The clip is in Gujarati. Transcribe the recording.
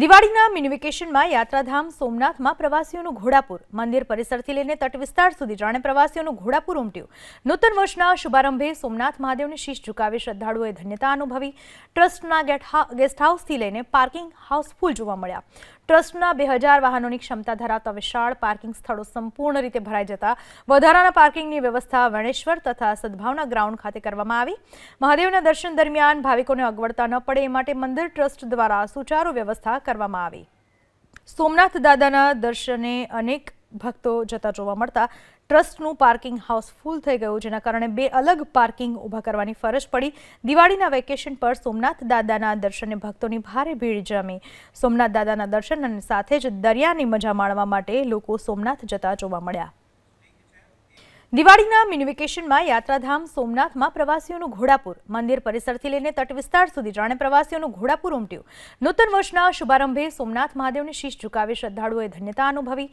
દિવાળીના મિની વેકેશનમાં યાત્રાધામ સોમનાથમાં પ્રવાસીઓનું ઘોડાપુર. મંદિર પરિસરથી લઈને તટ વિસ્તાર સુધી જાણે પ્રવાસીઓનું ઘોડાપુર ઉમટ્યું. નૂતન વર્ષના શુભારંભે સોમનાથ મહાદેવને શીશ ઝુકાવી શ્રદ્ધાળુઓએ ધન્યતા અનુભવી. ટ્રસ્ટના ગેસ્ટ હાઉસથી લઈને પાર્કિંગ હાઉસફુલ જોવા મળ્યા. ટ્રસ્ટના બે હજાર વાહનોની ક્ષમતા ધરાવતા વિશાળ પાર્કિંગ સ્થળો સંપૂર્ણ રીતે ભરાઈ જતા વધારાના પાર્કિંગની વ્યવસ્થા વણેશ્વર તથા સદભાવના ગ્રાઉન્ડ ખાતે કરવામાં આવી. મહાદેવના દર્શન દરમિયાન ભાવિકોને અગવડતા ન પડે એ માટે મંદિર ટ્રસ્ટ દ્વારા સુચારુ વ્યવસ્થા કરવામાં આવી. સોમનાથ દાદાના દર્શને અનેક ભક્તો જતા જોવા મળતા ટ્રસ્ટનું પાર્કિંગ હાઉસ ફૂલ થઈ ગયું, જેના કારણે બે અલગ પાર્કિંગ ઊભા કરવાની ફરજ પડી. દિવાળીના વેકેશન પર સોમનાથ દાદાના દર્શને ભક્તોની ભારે ભીડ જામી. સોમનાથ દાદાના દર્શન અને સાથે જ દરિયાની મજા માણવા માટે લોકો સોમનાથ જતા જોવા મળ્યા. દિવાળીના મિની વેકેશનમાં યાત્રાધામ સોમનાથમાં પ્રવાસીઓનું ઘોડાપુર. મંદિર પરિસરથી લઈને તટ વિસ્તાર સુધી જાણે પ્રવાસીઓનું ઘોડાપુર ઉમટ્યું. નૂતન વર્ષના શુભારંભે સોમનાથ મહાદેવને શીશ ઝુકાવી શ્રદ્ધાળુઓએ ધન્યતા અનુભવી.